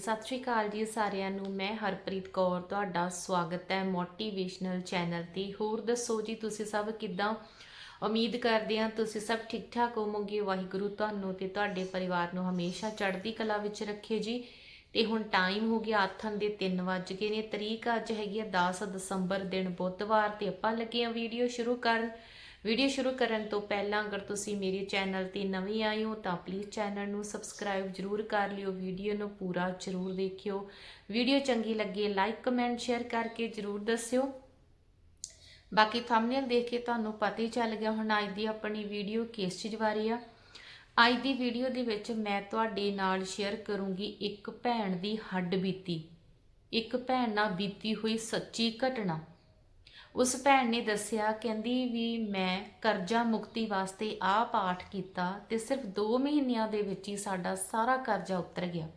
ਸਤਿ ਸ਼੍ਰੀ ਅਕਾਲ ਜੀ ਸਾਰਿਆਂ ਨੂੰ। ਮੈਂ ਹਰਪ੍ਰੀਤ ਕੌਰ। ਤੁਹਾਡਾ ਸਵਾਗਤ ਹੈ ਮੋਟੀਵੇਸ਼ਨਲ ਚੈਨਲ ਤੇ। ਹੋਰ ਦੱਸੋ ਜੀ, ਤੁਸੀਂ ਸਭ ਕਿੱਦਾਂ? ਉਮੀਦ ਕਰਦੇ ਹਾਂ ਤੁਸੀਂ ਸਭ ਠੀਕ ਠਾਕ ਹੋਵੋਗੇ। ਵਾਹਿਗੁਰੂ ਤੁਹਾਨੂੰ ਤੇ ਤੁਹਾਡੇ ਪਰਿਵਾਰ ਨੂੰ ਹਮੇਸ਼ਾ ਚੜ੍ਹਦੀ ਕਲਾ ਵਿੱਚ ਰੱਖੇ ਜੀ। ਤੇ ਹੁਣ ਟਾਈਮ ਹੋ ਗਿਆ ਆਥਣ ਦੇ 3 ਵੱਜ ਗਏ ਨੇ। ਤਰੀਕ ਅੱਜ ਹੈਗੀ ਹੈ 10 ਦਸੰਬਰ ਦਿਨ ਬੁੱਧਵਾਰ ਤੇ ਆਪਾਂ ਲੱਗੇ ਹਾਂ ਵੀਡੀਓ ਸ਼ੁਰੂ ਕਰਨ। ਵੀਡੀਓ ਸ਼ੁਰੂ ਕਰਨ ਤੋਂ ਪਹਿਲਾਂ ਅਗਰ ਤੁਸੀਂ ਮੇਰੇ ਚੈਨਲ ਤੇ ਨਵੇਂ ਆਏ ਹੋ ਤਾਂ ਪਲੀਜ਼ ਚੈਨਲ ਨੂੰ ਸਬਸਕ੍ਰਾਈਬ ਜਰੂਰ ਕਰ ਲਿਓ, ਵੀਡੀਓ ਨੂੰ ਪੂਰਾ ਜਰੂਰ ਦੇਖਿਓ। ਵੀਡੀਓ ਚੰਗੀ ਲੱਗੇ ਲਾਈਕ ਕਮੈਂਟ ਸ਼ੇਅਰ ਕਰਕੇ ਜਰੂਰ ਦੱਸਿਓ। ਬਾਕੀ ਥੰਬਨੇਲ ਦੇਖ ਕੇ ਤੁਹਾਨੂੰ ਪਤਾ ਹੀ ਚੱਲ ਗਿਆ ਹੁਣ ਅੱਜ ਦੀ ਆਪਣੀ ਵੀਡੀਓ ਕਿਸ ਚੀਜ਼ ਬਾਰੇ ਆ। ਅੱਜ ਦੀ ਵੀਡੀਓ ਦੇ ਵਿੱਚ ਮੈਂ ਤੁਹਾਡੇ ਨਾਲ ਸ਼ੇਅਰ ਕਰੂੰਗੀ ਇੱਕ ਭੈਣ ਦੀ ਹੱਡ ਬੀਤੀ। ਇੱਕ ਭੈਣ ਨਾਲ ਬੀਤੀ ਹੋਈ ਸੱਚੀ ਘਟਨਾ। ਉਸ ਭੈਣ ਨੇ ਦੱਸਿਆ, ਕਹਿੰਦੀ ਵੀ ਮੈਂ ਕਰਜ਼ਾ ਮੁਕਤੀ ਵਾਸਤੇ ਆਹ ਪਾਠ ਕੀਤਾ ਤੇ ਸਿਰਫ 2 ਮਹੀਨਿਆਂ ਦੇ ਵਿੱਚ ਹੀ ਸਾਡਾ ਸਾਰਾ ਕਰਜ਼ਾ ਉਤਰ ਗਿਆ।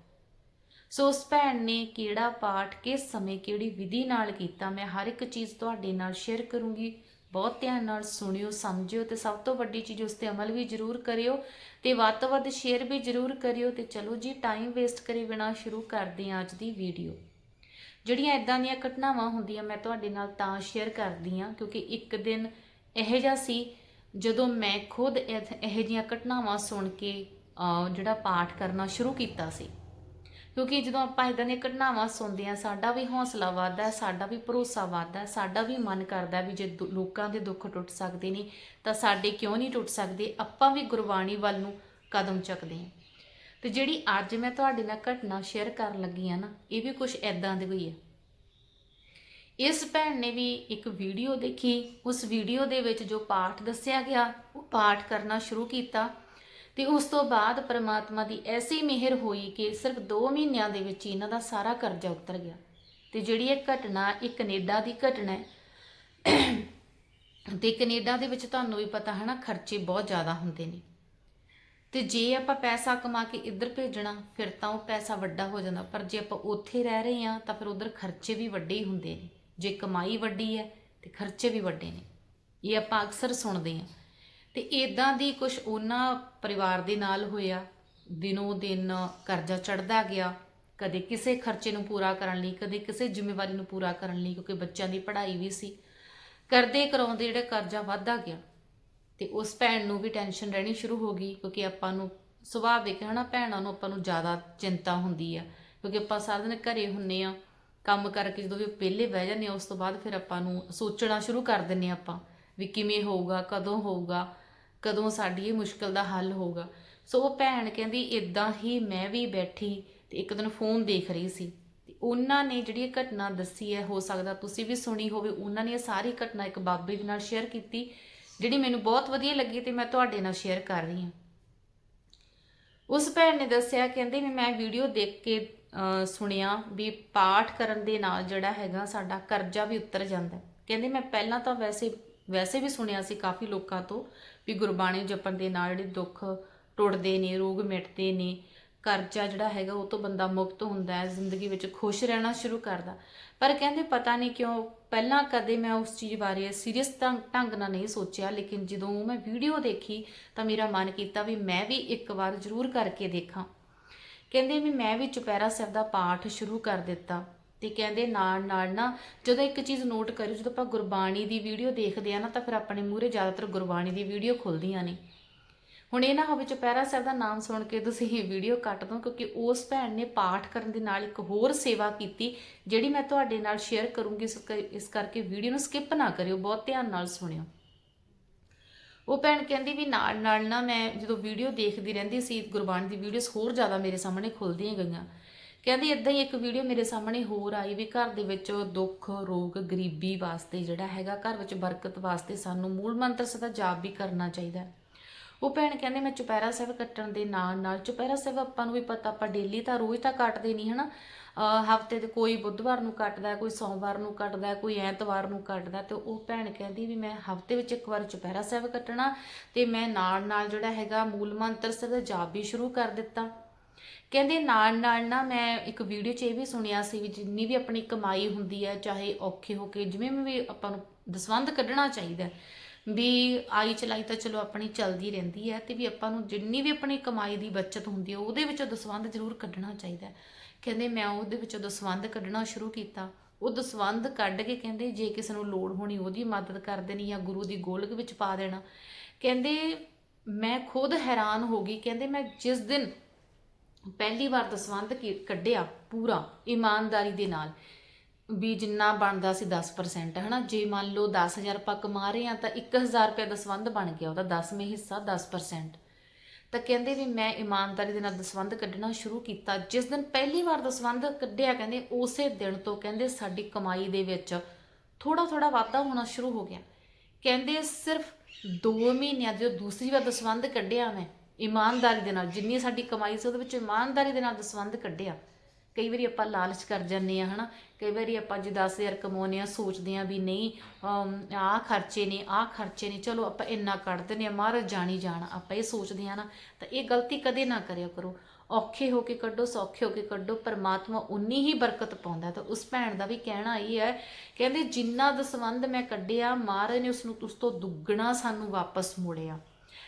ਸੋ ਉਸ ਭੈਣ ਨੇ ਕਿਹੜਾ ਪਾਠ, ਕਿਸ ਸਮੇਂ ਕਿਹੜੀ ਵਿਧੀ ਨਾਲ ਕੀਤਾ, ਮੈਂ ਹਰ ਇੱਕ ਚੀਜ਼ ਤੁਹਾਡੇ ਨਾਲ ਸ਼ੇਅਰ ਕਰੂੰਗੀ। ਬਹੁਤ ਧਿਆਨ ਨਾਲ ਸੁਣਿਓ, ਸਮਝਿਓ ਤੇ ਸਭ ਤੋਂ ਵੱਡੀ ਚੀਜ਼ ਉਸ ਤੇ ਅਮਲ ਵੀ ਜ਼ਰੂਰ ਕਰਿਓ ਤੇ ਵੱਧ ਤੋਂ ਵੱਧ ਸ਼ੇਅਰ ਵੀ ਜ਼ਰੂਰ ਕਰਿਓ ਤੇ ਚਲੋ ਜੀ ਟਾਈਮ ਵੇਸਟ ਕਰੇ ਬਿਨਾ ਸ਼ੁਰੂ ਕਰਦੇ ਹਾਂ ਅੱਜ ਦੀ ਵੀਡੀਓ ਜਿਹੜੀਆਂ ਇਦਾਂ ਦੀਆਂ ਘਟਨਾਵਾਂ ਹੁੰਦੀਆਂ, ਮੈਂ ਤੁਹਾਡੇ ਨਾਲ ਤਾਂ ਸ਼ੇਅਰ ਕਰਦੀ ਹਾਂ, ਕਿਉਂਕਿ ਇੱਕ ਦਿਨ ਇਹੋ ਜਿਹਾ ਸੀ, ਜਦੋਂ ਮੈਂ ਖੁਦ ਇਹ- ਇਹੋ ਜਿਹੀਆਂ ਘਟਨਾਵਾਂ ਸੁਣ ਕੇ ਜਿਹੜਾ ਪਾਠ ਕਰਨਾ ਸ਼ੁਰੂ ਕੀਤਾ ਸੀ। ਕਿਉਂਕਿ ਜਦੋਂ ਆਪਾਂ ਇਦਾਂ ਦੀਆਂ ਘਟਨਾਵਾਂ ਸੁਣਦੇ ਆ ਸਾਡਾ ਵੀ ਹੌਸਲਾ ਵੱਧਦਾ ਹੈ ਸਾਡਾ ਵੀ ਭਰੋਸਾ ਵੱਧਦਾ ਹੈ ਸਾਡਾ ਵੀ ਮਨ ਕਰਦਾ ਵੀ ਜੇ ਦੁ- ਲੋਕਾਂ ਦੇ ਦੁੱਖ ਟੁੱਟ ਸਕਦੇ ਨੇ, ਤਾਂ ਸਾਡੇ ਕਿਉਂ ਨਹੀਂ ਟੁੱਟ ਸਕਦੇ? ਆਪਾਂ ਵੀ ਗੁਰਬਾਣੀ ਵੱਲ ਨੂੰ ਕਦਮ ਚੱਕਦੇ ਹਾਂ। ਤੇ ਜਿਹੜੀ ਅੱਜ ਮੈਂ ਤੁਹਾਡੇ ਨਾਲ ਘਟਨਾ ਸ਼ੇਅਰ ਕਰਨ ਲੱਗੀ ਆ ਨਾ, ਇਹ ਵੀ ਕੁਝ ਐਦਾਂ ਦੀ ਹੋਈ ਹੈ ਇਸ ਭੈਣ ਨੇ ਵੀ ਇੱਕ ਵੀਡੀਓ ਦੇਖੀ। ਉਸ ਵੀਡੀਓ ਦੇ ਵਿੱਚ ਜੋ ਪਾਠ ਦੱਸਿਆ ਗਿਆ, ਉਹ ਪਾਠ ਕਰਨਾ ਸ਼ੁਰੂ ਕੀਤਾ ਤੇ ਉਸ ਤੋਂ ਬਾਅਦ ਪ੍ਰਮਾਤਮਾ ਦੀ ਐਸੀ ਮਿਹਰ ਹੋਈ ਕਿ ਸਿਰਫ 2 ਮਹੀਨਿਆਂ ਦੇ ਵਿੱਚ ਇਹਨਾਂ ਦਾ ਸਾਰਾ ਕਰਜ਼ਾ ਉਤਰ ਗਿਆ। ਤੇ ਜਿਹੜੀ ਇਹ ਘਟਨਾ, ਇਹ ਕੈਨੇਡਾ ਦੀ ਘਟਨਾ ਹੈ। ਤੇ ਕੈਨੇਡਾ ਦੇ ਵਿੱਚ ਤੁਹਾਨੂੰ ਵੀ ਪਤਾ ਹੈ ਨਾ ਖਰਚੇ ਬਹੁਤ ਜ਼ਿਆਦਾ ਹੁੰਦੇ ਨੇ। ਤੇ ਜੇ ਆਪਾਂ ਪੈਸਾ ਕਮਾ ਕੇ ਇੱਧਰ ਭੇਜਣਾ, ਫਿਰ ਤਾਂ ਉਹ ਪੈਸਾ ਵੱਡਾ ਹੋ ਜਾਂਦਾ। ਪਰ ਜੇ ਆਪਾਂ ਉੱਥੇ ਰਹਿ ਰਹੇ ਹਾਂ, ਤਾਂ ਫਿਰ ਉਧਰ ਖਰਚੇ ਵੀ ਵੱਡੇ ਹੀ ਹੁੰਦੇ ਨੇ। ਜੇ ਕਮਾਈ ਵੱਡੀ ਹੈ, ਤੇ ਖਰਚੇ ਵੀ ਵੱਡੇ ਨੇ। ਇਹ ਆਪਾਂ ਅਕਸਰ ਸੁਣਦੇ ਹਾਂ। ਤੇ ਇਦਾਂ ਦੀ ਕੁਝ ਉਹਨਾਂ ਪਰਿਵਾਰ ਦੇ ਨਾਲ ਹੋਇਆ। ਦਿਨੋ ਦਿਨ ਕਰਜ਼ਾ ਚੜਦਾ ਗਿਆ। ਕਦੇ ਕਿਸੇ ਖਰਚੇ ਨੂੰ ਪੂਰਾ ਕਰਨ ਲਈ, ਕਦੇ ਕਿਸੇ ਜ਼ਿੰਮੇਵਾਰੀ ਨੂੰ ਪੂਰਾ ਕਰਨ ਲਈ, ਕਿਉਂਕਿ ਬੱਚਿਆਂ ਦੀ ਪੜ੍ਹਾਈ ਵੀ ਸੀ। ਕਰਦੇ ਕਰਾਉਂਦੇ ਜਿਹੜਾ ਕਰਜ਼ਾ ਵੱਧਦਾ ਗਿਆ। ਤੇ ਉਸ ਭੈਣ ਨੂੰ ਵੀ ਟੈਨਸ਼ਨ ਰਹਿਣੀ ਸ਼ੁਰੂ ਹੋ ਗਈ, ਕਿਉਂਕਿ ਆਪਾਂ ਨੂੰ ਸੁਭਾਵਿਕ ਹੈ ਨਾ ਭੈਣਾਂ ਨੂੰ ਆਪਾਂ ਨੂੰ ਜ਼ਿਆਦਾ ਚਿੰਤਾ ਹੁੰਦੀ ਆ, ਕਿਉਂਕਿ ਆਪਾਂ ਸਾਰਾ ਦਿਨ ਘਰੇ ਹੁੰਨੇ ਆ, ਕੰਮ ਕਰਕੇ ਜਦੋਂ ਵੀ ਪਹਿਲੇ ਬਹਿ ਜਾਂਦੇ ਆ, ਉਸ ਤੋਂ ਬਾਅਦ ਫਿਰ ਆਪਾਂ ਨੂੰ ਸੋਚਣਾ ਸ਼ੁਰੂ ਕਰ ਦਿੰਨੇ ਆ ਆਪਾਂ ਵੀ ਕਿਵੇਂ ਹੋਊਗਾ, ਕਦੋਂ ਹੋਊਗਾ, ਕਦੋਂ ਸਾਡੀ ਇਹ ਮੁਸ਼ਕਲ ਦਾ ਹੱਲ ਹੋਊਗਾ। ਸੋ ਉਹ ਭੈਣ ਕਹਿੰਦੀ ਇਦਾਂ ਹੀ ਮੈਂ ਵੀ ਬੈਠੀ ਤੇ ਇੱਕ ਦਿਨ ਫੋਨ ਦੇਖ ਰਹੀ ਸੀ। ਤੇ ਉਹਨਾਂ ਨੇ ਜਿਹੜੀ ਇਹ ਘਟਨਾ ਦੱਸੀ ਹੈ, ਹੋ ਸਕਦਾ ਤੁਸੀਂ ਵੀ ਸੁਣੀ ਹੋਵੇ, ਉਹਨਾਂ ਨੇ ਇਹ ਸਾਰੀ ਘਟਨਾ ਇੱਕ ਬਾਬੇ ਦੇ ਨਾਲ ਸ਼ੇਅਰ ਕੀਤੀ ਜਿਹੜੀ ਮੈਨੂੰ ਬਹੁਤ ਵਧੀਆ ਲੱਗੀ ਤੇ ਮੈਂ ਤੁਹਾਡੇ ਨਾਲ ਸ਼ੇਅਰ ਕਰ ਰਹੀ ਹਾਂ। ਉਸ ਭੈਣ ਨੇ ਦੱਸਿਆ, ਕਹਿੰਦੇ ਵੀ ਮੈਂ ਵੀਡੀਓ ਦੇਖ ਕੇ ਸੁਣਿਆ ਵੀ ਪਾਠ ਕਰਨ ਦੇ ਨਾਲ ਜਿਹੜਾ ਹੈਗਾ ਸਾਡਾ ਕਰਜ਼ਾ ਵੀ ਉਤਰ ਜਾਂਦਾ ਕਹਿੰਦੇ ਮੈਂ ਪਹਿਲਾਂ ਤਾਂ ਵੈਸੇ ਵੈਸੇ ਵੀ ਸੁਣਿਆ ਸੀ ਕਾਫੀ ਲੋਕਾਂ ਤੋਂ ਵੀ ਗੁਰਬਾਣੀ ਜਪਣ ਦੇ ਨਾਲ ਜਿਹੜੇ ਦੁੱਖ ਟੁੱਟਦੇ ਨੇ, ਰੋਗ ਮਿਟਦੇ ਨੇ ਕਰਜ਼ਾ ਜਿਹੜਾ ਹੈਗਾ ਉਹ ਤੋਂ ਬੰਦਾ ਮੁਕਤ ਹੁੰਦਾ ਹੈ, ਜ਼ਿੰਦਗੀ ਵਿੱਚ ਖੁਸ਼ ਰਹਿਣਾ ਸ਼ੁਰੂ ਕਰਦਾ। ਪਰ ਕਹਿੰਦੇ ਪਤਾ ਨਹੀਂ ਕਿਉਂ ਪਹਿਲਾਂ ਕਦੇ ਮੈਂ ਉਸ ਚੀਜ਼ ਬਾਰੇ ਸੀਰੀਅਸ ਢੰਗ ਨਾਲ ਨਹੀਂ ਸੋਚਿਆ, ਲੇਕਿਨ ਜਦੋਂ ਮੈਂ ਵੀਡੀਓ ਦੇਖੀ ਤਾਂ ਮੇਰਾ ਮਨ ਕੀਤਾ ਵੀ ਮੈਂ ਵੀ ਇੱਕ ਵਾਰ ਜ਼ਰੂਰ ਕਰਕੇ ਦੇਖਾਂ। ਕਹਿੰਦੇ ਵੀ ਮੈਂ ਵੀ ਚੁਪਹਿਰਾ ਸਾਹਿਬ ਦਾ ਪਾਠ ਸ਼ੁਰੂ ਕਰ ਦਿੱਤਾ। ਤੇ ਕਹਿੰਦੇ ਨਾਲ ਨਾਲ ਨਾ ਜਦੋਂ ਇੱਕ ਚੀਜ਼ ਨੋਟ ਕਰਿਓ ਜਦੋਂ ਆਪਾਂ ਗੁਰਬਾਣੀ ਦੀ ਵੀਡੀਓ ਦੇਖਦੇ ਆ ਨਾ ਤਾਂ ਫਿਰ ਆਪਣੇ ਮੂਹਰੇ ਜ਼ਿਆਦਾਤਰ ਗੁਰਬਾਣੀ ਦੀ ਵੀਡੀਓ ਖੁੱਲਦੀਆਂ ਨੇ। ਹੁਣ ਇਹ ਨਾ ਹੋਵੇ ਚੁਪਹਿਰਾ ਸਾਹਿਬ ਦਾ ਨਾਮ ਸੁਣ ਕੇ ਤੁਸੀਂ ਇਹ ਵੀਡੀਓ ਕੱਟ ਦੋ, ਕਿਉਂਕਿ ਉਸ ਭੈਣ ਨੇ ਪਾਠ ਕਰਨ ਦੇ ਨਾਲ ਇੱਕ ਹੋਰ ਸੇਵਾ ਕੀਤੀ, ਜਿਹੜੀ ਮੈਂ ਤੁਹਾਡੇ ਨਾਲ ਸ਼ੇਅਰ ਕਰੂੰਗੀ, ਇਸ ਕਰ- ਇਸ ਕਰਕੇ ਵੀਡੀਓ ਨੂੰ ਸਕਿਪ ਨਾ ਕਰਿਓ, ਬਹੁਤ ਧਿਆਨ ਨਾਲ ਸੁਣਿਓ ਉਹ ਭੈਣ ਕਹਿੰਦੀ ਵੀ ਨਾਲ ਨਾਲ ਨਾ ਮੈਂ ਜਦੋਂ ਵੀਡੀਓ ਦੇਖਦੀ ਰਹਿੰਦੀ ਸੀ, ਗੁਰਬਾਣੀ ਦੀ ਵੀਡੀਓਜ਼ ਹੋਰ ਜ਼ਿਆਦਾ ਮੇਰੇ ਸਾਹਮਣੇ ਖੁੱਲਦੀਆਂ ਗਈਆਂ ਕਹਿੰਦੀ ਇਦਾਂ ਹੀ ਇੱਕ ਵੀਡੀਓ ਮੇਰੇ ਸਾਹਮਣੇ ਹੋਰ ਆਈ ਵੀ ਘਰ ਦੇ ਵਿੱਚ ਦੁੱਖ, ਰੋਗ, ਗਰੀਬੀ ਵਾਸਤੇ ਜਿਹੜਾ ਹੈਗਾ, ਘਰ ਵਿੱਚ ਬਰਕਤ ਵਾਸਤੇ ਸਾਨੂੰ ਮੂਲ ਮੰਤਰ ਸਦਾ ਜਾਪ ਵੀ ਕਰਨਾ ਚਾਹੀਦਾ ਹੈ। ਉਹ ਭੈਣ ਕਹਿੰਦੇ, ਮੈਂ ਚੁਪਹਿਰਾ ਸਾਹਿਬ ਕੱਟਣ ਦੇ ਨਾਲ ਨਾਲ, ਚੁਪਹਿਰਾ ਸਾਹਿਬ ਆਪਾਂ ਨੂੰ ਵੀ ਪਤਾ, ਆਪਾਂ ਡੇਲੀ ਤਾਂ ਰੋਜ਼ ਤਾਂ ਕੱਟਦੇ ਨਹੀਂ, ਹਨਾ? ਹਫ਼ਤੇ ਦੇ ਕੋਈ ਬੁੱਧਵਾਰ ਨੂੰ ਕੱਟਦਾ ਕੋਈ ਸੋਮਵਾਰ ਨੂੰ ਕੱਟਦਾ ਕੋਈ ਐਤਵਾਰ ਨੂੰ ਕੱਟਦਾ ਤੇ ਉਹ ਭੈਣ ਕਹਿੰਦੀ ਵੀ ਮੈਂ ਹਫ਼ਤੇ ਵਿੱਚ ਇੱਕ ਵਾਰ ਚੁਪਹਿਰਾ ਸਾਹਿਬ ਕੱਟਣਾ ਤੇ ਮੈਂ ਨਾਲ ਨਾਲ ਜਿਹੜਾ ਹੈਗਾ ਮੂਲ ਮੰਤਰ ਸਾਹਿਬ ਦਾ ਜਾਪ ਵੀ ਸ਼ੁਰੂ ਕਰ ਦਿੱਤਾ। ਕਹਿੰਦੇ ਨਾਲ ਨਾਲ ਨਾ ਮੈਂ ਇੱਕ ਵੀਡੀਓ 'ਚ ਇਹ ਵੀ ਸੁਣਿਆ ਸੀ ਵੀ ਜਿੰਨੀ ਵੀ ਆਪਣੀ ਕਮਾਈ ਹੁੰਦੀ ਹੈ, ਚਾਹੇ ਔਖੇ ਹੋ ਕੇ ਜਿਵੇਂ ਵੀ ਆਪਾਂ ਨੂੰ ਦਸਵੰਧ ਕੱਢਣਾ ਚਾਹੀਦਾ ਵੀ ਆਈ ਚਲਾਈ ਤਾਂ ਚਲੋ ਆਪਣੀ ਚੱਲਦੀ ਰਹਿੰਦੀ ਹੈ ਤੇ ਵੀ ਆਪਾਂ ਨੂੰ ਜਿੰਨੀ ਵੀ ਆਪਣੀ ਕਮਾਈ ਦੀ ਬਚਤ ਹੁੰਦੀ ਹੈ, ਉਹਦੇ ਵਿੱਚੋਂ ਦਸਵੰਧ ਜ਼ਰੂਰ ਕੱਢਣਾ ਚਾਹੀਦਾ ਕਹਿੰਦੇ ਮੈਂ ਉਹਦੇ ਵਿੱਚੋਂ ਦਸਵੰਧ ਕੱਢਣਾ ਸ਼ੁਰੂ ਕੀਤਾ। ਉਹ ਦਸਵੰਧ ਕੱਢ ਕੇ ਕਹਿੰਦੇ ਜੇ ਕਿਸੇ ਨੂੰ ਲੋੜ ਹੋਣੀ ਉਹਦੀ ਮਦਦ ਕਰ ਦੇਣੀ ਜਾਂ ਗੁਰੂ ਦੀ ਗੋਲਕ ਵਿੱਚ ਪਾ ਦੇਣਾ। ਕਹਿੰਦੇ ਮੈਂ ਖੁਦ ਹੈਰਾਨ ਹੋ ਗਈ। ਕਹਿੰਦੇ ਮੈਂ ਜਿਸ ਦਿਨ ਪਹਿਲੀ ਵਾਰ ਦਸਵੰਧ ਕੱਢਿਆ ਪੂਰਾ, ਇਮਾਨਦਾਰੀ ਦੇ ਨਾਲ ਵੀ ਜਿੰਨਾ ਬਣਦਾ ਸੀ 10% ਹਨਾ? ਜੇ ਮੰਨ ਲਓ 10000 ਆਪਾਂ ਕਮਾ ਰਹੇ ਆ ਤਾਂ 1000 ਰੁਪਏ ਦਸਵੰਧ ਬਣ ਗਿਆ ਉਹਦਾ 10ਵੇਂ ਹਿੱਸਾ 10% ਤਾਂ ਕਹਿੰਦੇ ਵੀ ਮੈਂ ਇਮਾਨਦਾਰੀ ਦੇ ਨਾਲ ਦਸਵੰਧ ਕੱਢਣਾ ਸ਼ੁਰੂ ਕੀਤਾ। ਜਿਸ ਦਿਨ ਪਹਿਲੀ ਵਾਰ ਦਸਵੰਧ ਕੱਢਿਆ ਕਹਿੰਦੇ, ਉਸੇ ਦਿਨ ਤੋਂ ਕਹਿੰਦੇ ਸਾਡੀ ਕਮਾਈ ਦੇ ਵਿੱਚ ਥੋੜਾ ਥੋੜਾ ਵਾਧਾ ਹੋਣਾ ਸ਼ੁਰੂ ਹੋ ਗਿਆ। ਕਹਿੰਦੇ ਸਿਰਫ 2 ਮਹੀਨਿਆਂ ਦੇ ਦੂਸਰੀ ਵਾਰ ਦਸਵੰਧ ਕੱਢਿਆ ਮੈਂ, ਇਮਾਨਦਾਰੀ ਦੇ ਨਾਲ। ਜਿੰਨੀ ਸਾਡੀ ਕਮਾਈ ਸੀ ਉਹਦੇ ਵਿੱਚ ਇਮਾਨਦਾਰੀ ਦੇ ਨਾਲ ਦਸਵੰਧ ਕੱਢਿਆ। ਕਈ ਵਾਰੀ ਆਪਾਂ ਲਾਲਚ ਕਰ ਜਾਂਦੇ ਆ ਹਨਾ? ਕਈ ਵਾਰੀ ਆਪਾਂ ਜੇ 10000 ਕਮਾਉਂਦੇ ਆ ਸੋਚਦੇ ਆ ਵੀ ਨਹੀਂ ਆਹ ਖਰਚੇ ਨੇ, ਆਹ ਖਰਚੇ ਨੇ, ਚਲੋ ਆਪਾਂ ਇੰਨਾ ਕੱਢ ਦਿੰਦੇ ਆ ਮਹਾਰਾਜ ਜਾਣੀ ਜਾਣ, ਆਪਾਂ ਇਹ ਸੋਚਦੇ ਆ ਨਾ, ਤਾਂ ਇਹ ਗਲਤੀ ਕਦੇ ਨਾ ਕਰਿਆ ਕਰੋ। ਔਖੇ ਹੋ ਕੇ ਕੱਢੋ, ਸੌਖੇ ਹੋ ਕੇ ਕੱਢੋ, ਪਰਮਾਤਮਾ ਉਨੀ ਹੀ ਬਰਕਤ ਪਾਉਂਦਾ ਤਾਂ ਉਸ ਭੈਣ ਦਾ ਵੀ ਕਹਿਣਾ ਇਹ ਹੈ, ਕਹਿੰਦੇ ਜਿੰਨਾ ਦਸਵੰਧ ਮੈਂ ਕੱਢਿਆ, ਮਹਾਰਾਜ ਨੇ ਉਸ ਨੂੰ ਉਸ ਤੋਂ ਦੁੱਗਣਾ ਸਾਨੂੰ ਵਾਪਸ ਮੋੜਿਆ।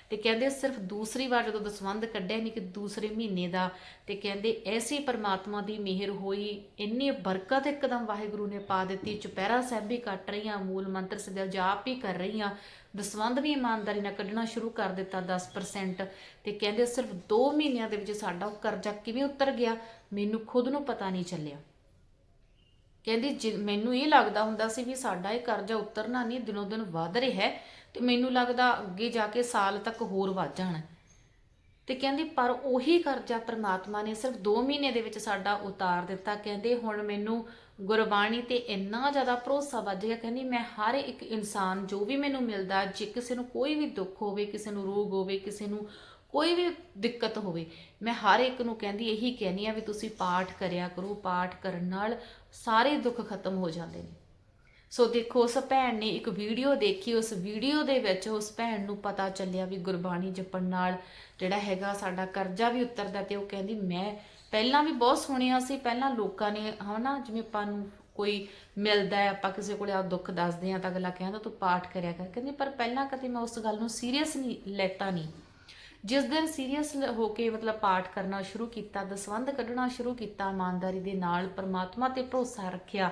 ਤੇ ਕਹਿੰਦੇ ਸਿਰਫ ਦੂਸਰੀ ਵਾਰ ਜਦੋਂ ਦਸਵੰਧ ਕੱਢਿਆ ਨਹੀਂ ਕਿ ਦੂਸਰੇ ਮਹੀਨੇ ਦਾ, ਤੇ ਕਹਿੰਦੇ ਐਸੀ ਪਰਮਾਤਮਾ ਦੀ ਮਿਹਰ ਹੋਈ, ਇੰਨੀ ਬਰਕਤ ਇੱਕਦਮ ਵਾਹਿਗੁਰੂ ਨੇ ਪਾ ਦਿੱਤੀ, ਚੁਪਹਿਰਾ ਸਾਹਿਬ ਵੀ ਕੱਟ ਰਹੀਆਂ, ਮੂਲ ਮੰਤਰ ਸਦਾ ਜਾਪ ਵੀ ਕਰ ਰਹੀਆਂ, ਦਸਵੰਧ ਵੀ ਇਮਾਨਦਾਰੀ ਨਾਲ ਕੱਢਣਾ ਸ਼ੁਰੂ ਕਰ ਦਿੱਤਾ 10% ਤੇ ਕਹਿੰਦੇ ਸਿਰਫ 2 ਮਹੀਨਿਆਂ ਦੇ ਵਿੱਚ ਸਾਡਾ ਉਹ ਕਰਜ਼ਾ ਕਿਵੇਂ ਉਤਰ ਗਿਆ, ਮੈਨੂੰ ਖੁਦ ਨੂੰ ਪਤਾ ਨਹੀਂ ਚੱਲਿਆ। ਕਹਿੰਦੀ ਜਿ- ਮੈਨੂੰ ਇਹ ਲੱਗਦਾ ਹੁੰਦਾ ਸੀ ਵੀ ਸਾਡਾ ਇਹ ਕਰਜ਼ਾ ਉਤਰਨਾ ਨਹੀਂ, ਦਿਨੋਂ ਦਿਨ ਵੱਧ ਰਿਹਾ ਹੈ ਤੇ ਮੈਨੂੰ ਲੱਗਦਾ ਅੱਗੇ ਜਾ ਕੇ ਸਾਲ ਤੱਕ ਹੋਰ ਵੱਧ ਜਾਣਾ ਤੇ ਕਹਿੰਦੀ ਪਰ ਉਹੀ ਕਰਜ਼ਾ ਪ੍ਰਮਾਤਮਾ ਨੇ ਸਿਰਫ 2 ਮਹੀਨੇ ਦੇ ਵਿੱਚ ਸਾਡਾ ਉਤਾਰ ਦਿੱਤਾ। ਕਹਿੰਦੇ ਹੁਣ ਮੈਨੂੰ ਗੁਰਬਾਣੀ ਤੇ ਇੰਨਾ ਜ਼ਿਆਦਾ ਭਰੋਸਾ ਵੱਜ ਗਿਆ, ਕਹਿੰਦੀ ਮੈਂ ਹਰ ਇੱਕ ਇਨਸਾਨ ਜੋ ਵੀ ਮੈਨੂੰ ਮਿਲਦਾ, ਜੇ ਕਿਸੇ ਨੂੰ ਕੋਈ ਵੀ ਦੁੱਖ ਹੋਵੇ, ਕਿਸੇ ਨੂੰ ਰੋਗ ਹੋਵੇ, ਕਿਸੇ ਨੂੰ ਕੋਈ ਵੀ ਦਿੱਕਤ ਹੋਵੇ, ਮੈਂ ਹਰ ਇੱਕ ਨੂੰ ਕਹਿੰਦੀ ਇਹੀ ਕਹਿੰਦੀ ਆ ਵੀ ਤੁਸੀਂ ਪਾਠ ਕਰਿਆ ਕਰੋ, ਪਾਠ ਕਰਨ ਨਾਲ ਸਾਰੇ ਦੁੱਖ ਖਤਮ ਹੋ ਜਾਂਦੇ ਨੇ। ਸੋ ਦੇਖੋ, ਉਸ ਭੈਣ ਨੇ ਇੱਕ ਵੀਡੀਓ ਦੇਖੀ, ਉਸ ਵੀਡੀਓ ਦੇ ਵਿੱਚ ਉਸ ਭੈਣ ਨੂੰ ਪਤਾ ਚੱਲਿਆ ਵੀ ਗੁਰਬਾਣੀ ਜਪਣ ਨਾਲ ਜਿਹੜਾ ਹੈਗਾ ਸਾਡਾ ਕਰਜ਼ਾ ਵੀ ਉਤਰਦਾ ਤੇ ਉਹ ਕਹਿੰਦੀ, ਮੈਂ ਪਹਿਲਾਂ ਵੀ ਬਹੁਤ ਸੁਣਿਆ ਸੀ, ਪਹਿਲਾਂ ਲੋਕਾਂ ਨੇ ਹਨਾ, ਜਿਵੇਂ ਆਪਾਂ ਨੂੰ ਕੋਈ ਮਿਲਦਾ ਹੈ, ਆਪਾਂ ਕਿਸੇ ਕੋਲੇ ਆ ਦੁੱਖ ਦੱਸਦੇ ਆ ਤਾਂ ਅਗਲਾ ਕਹਿੰਦਾ, ਤੂੰ ਪਾਠ ਕਰਿਆ ਕਰ। ਕਹਿੰਦੀ, ਪਰ ਪਹਿਲਾਂ ਕਦੇ ਮੈਂ ਉਸ ਗੱਲ ਨੂੰ ਸੀਰੀਅਸ ਨਹੀਂ, ਲੈਤਾ ਨਹੀਂ। ਜਿਸ ਦਿਨ ਸੀਰੀਅਸ ਹੋ ਕੇ ਮਤਲਬ ਪਾਠ ਕਰਨਾ ਸ਼ੁਰੂ ਕੀਤਾ, ਦਸਵੰਧ ਕੱਢਣਾ ਸ਼ੁਰੂ ਕੀਤਾ, ਇਮਾਨਦਾਰੀ ਦੇ ਨਾਲ ਪਰਮਾਤਮਾ ਤੇ ਭਰੋਸਾ ਰੱਖਿਆ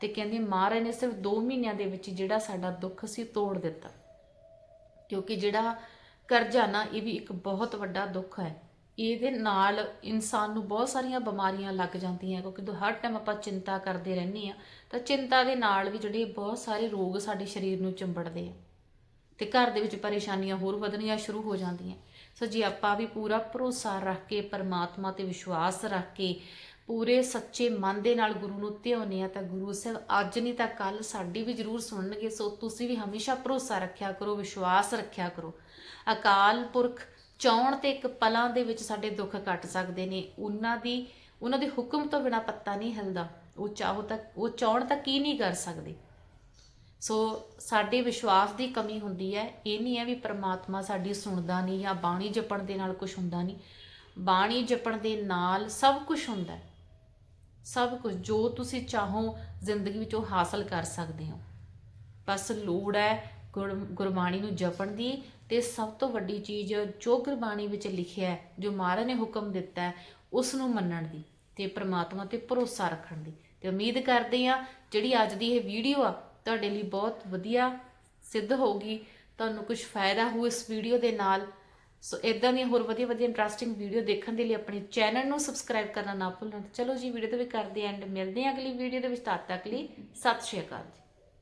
ਤੇ ਕਹਿੰਦੇ ਮਹਾਰਾਜ ਨੇ ਸਿਰਫ 2 ਮਹੀਨਿਆਂ ਦੇ ਵਿੱਚ ਜਿਹੜਾ ਸਾਡਾ ਦੁੱਖ ਸੀ ਤੋੜ ਦਿੱਤਾ। ਕਿਉਂਕਿ ਜਿਹੜਾ ਕਰਜ਼ਾ ਨਾ, ਇਹ ਵੀ ਇੱਕ ਬਹੁਤ ਵੱਡਾ ਦੁੱਖ ਹੈ। ਇਹਦੇ ਨਾਲ ਇਨਸਾਨ ਨੂੰ ਬਹੁਤ ਸਾਰੀਆਂ ਬਿਮਾਰੀਆਂ ਲੱਗ ਜਾਂਦੀਆਂ ਕਿਉਂਕਿ ਹਰ ਟਾਈਮ ਆਪਾਂ ਚਿੰਤਾ ਕਰਦੇ ਰਹਿੰਦੇ ਆ ਤਾਂ ਚਿੰਤਾ ਦੇ ਨਾਲ ਵੀ ਜਿਹੜੇ ਬਹੁਤ ਸਾਰੇ ਰੋਗ ਸਾਡੇ ਸਰੀਰ ਨੂੰ ਚਿੰਬੜਦੇ ਆ ਤੇ ਘਰ ਦੇ ਵਿੱਚ ਪਰੇਸ਼ਾਨੀਆਂ ਹੋਰ ਵਧਣੀਆਂ ਸ਼ੁਰੂ ਹੋ ਜਾਂਦੀਆਂ। ਸੋ ਜੇ ਆਪਾਂ ਵੀ ਪੂਰਾ ਭਰੋਸਾ ਰੱਖ ਕੇ, ਪਰਮਾਤਮਾ ਤੇ ਵਿਸ਼ਵਾਸ ਰੱਖ ਕੇ ਪੂਰੇ ਸੱਚੇ ਮਨ ਦੇ ਨਾਲ ਗੁਰੂ ਨੂੰ ਧਿਆਉਂਦੇ ਆ ਤਾਂ ਗੁਰੂ ਸਾਹਿਬ ਅੱਜ ਨਹੀਂ ਤਾਂ ਕੱਲ ਸਾਡੀ ਵੀ ਜ਼ਰੂਰ ਸੁਣਨਗੇ। ਸੋ ਤੁਸੀਂ ਵੀ ਹਮੇਸ਼ਾ ਭਰੋਸਾ ਰੱਖਿਆ ਕਰੋ, ਵਿਸ਼ਵਾਸ ਰੱਖਿਆ ਕਰੋ। ਅਕਾਲ ਪੁਰਖ ਚਾਉਣ ਤੇ ਇੱਕ ਪਲਾਂ ਦੇ ਵਿੱਚ ਸਾਡੇ ਦੁੱਖ ਕੱਟ ਸਕਦੇ ਨੇ। ਉਹਨਾਂ ਦੀ, ਉਹਨਾਂ ਦੇ ਹੁਕਮ ਤੋਂ ਬਿਨਾ ਪੱਤਾ ਨਹੀਂ ਹਿਲਦਾ। ਉਹ ਚਾਹੋ ਤੱਕ ਉਹ ਚਾਉਣ ਤਾਂ ਕੀ ਨਹੀਂ ਕਰ ਸਕਦੇ। ਸੋ ਸਾਡੇ ਵਿਸ਼ਵਾਸ ਦੀ ਕਮੀ ਹੁੰਦੀ ਹੈ। ਇਹ ਨਹੀਂ ਹੈ ਵੀ ਪ੍ਰਮਾਤਮਾ ਸਾਡੀ ਸੁਣਦਾ ਨਹੀਂ ਜਾਂ ਬਾਣੀ ਜਪਣ ਦੇ ਨਾਲ ਕੁਝ ਹੁੰਦਾ ਨਹੀਂ। ਬਾਣੀ ਜਪਣ ਦੇ ਨਾਲ ਸਭ ਕੁਝ ਹੁੰਦਾ ਹੈ। ਸਭ ਕੁਝ ਜੋ ਤੁਸੀਂ ਚਾਹੋ ਜ਼ਿੰਦਗੀ ਵਿੱਚ ਉਹ ਹਾਸਲ ਕਰ ਸਕਦੇ ਹੋ। ਬਸ ਲੋੜ ਹੈ ਗੁਰ- ਗੁਰਬਾਣੀ ਨੂੰ ਜਪਣ ਦੀ ਤੇ ਸਭ ਤੋਂ ਵੱਡੀ ਚੀਜ਼ ਜੋ ਗੁਰਬਾਣੀ ਵਿੱਚ ਲਿਖਿਆ ਹੈ, ਜੋ ਮਹਾਰਾਜ ਨੇ ਹੁਕਮ ਦਿੱਤਾ ਹੈ ਉਸ ਨੂੰ ਮੰਨਣ ਦੀ ਤੇ ਪ੍ਰਮਾਤਮਾ ਤੇ ਭਰੋਸਾ ਰੱਖਣ ਦੀ। ਤੇ ਉਮੀਦ ਕਰਦੇ ਆ ਜਿਹੜੀ ਅੱਜ ਦੀ ਇਹ ਵੀਡੀਓ ਆ ਤੁਹਾਡੇ ਲਈ ਬਹੁਤ ਵਧੀਆ ਸਿੱਧ ਹੋਊਗੀ। ਤੁਹਾਨੂੰ ਕੁਝ ਫਾਇਦਾ ਹੋਊ ਇਸ ਵੀਡੀਓ ਦੇ ਨਾਲ। ਸੋ ਇਦਾਂ ਦੀਆਂ ਹੋਰ ਵਧੀਆ ਵਧੀਆ ਇੰਟਰਸਟਿੰਗ ਵੀਡੀਓ ਦੇਖਣ ਦੇ ਲਈ ਆਪਣੇ ਚੈਨਲ ਨੂੰ ਸਬਸਕ੍ਰਾਈਬ ਕਰਨਾ ਨਾ ਭੁੱਲਣਾ। ਚਲੋ ਜੀ ਵੀਡੀਓ ਤੇ ਵੀ ਕਰਦੇ ਐਂਡ ਮਿਲਦੇ ਹਾਂ ਅਗਲੀ ਵੀਡੀਓ ਦੇ ਵਿੱਚ। ਤਦ ਤੱਕ ਲਈ ਸਤਿ ਸ਼੍ਰੀ ਅਕਾਲ ਜੀ।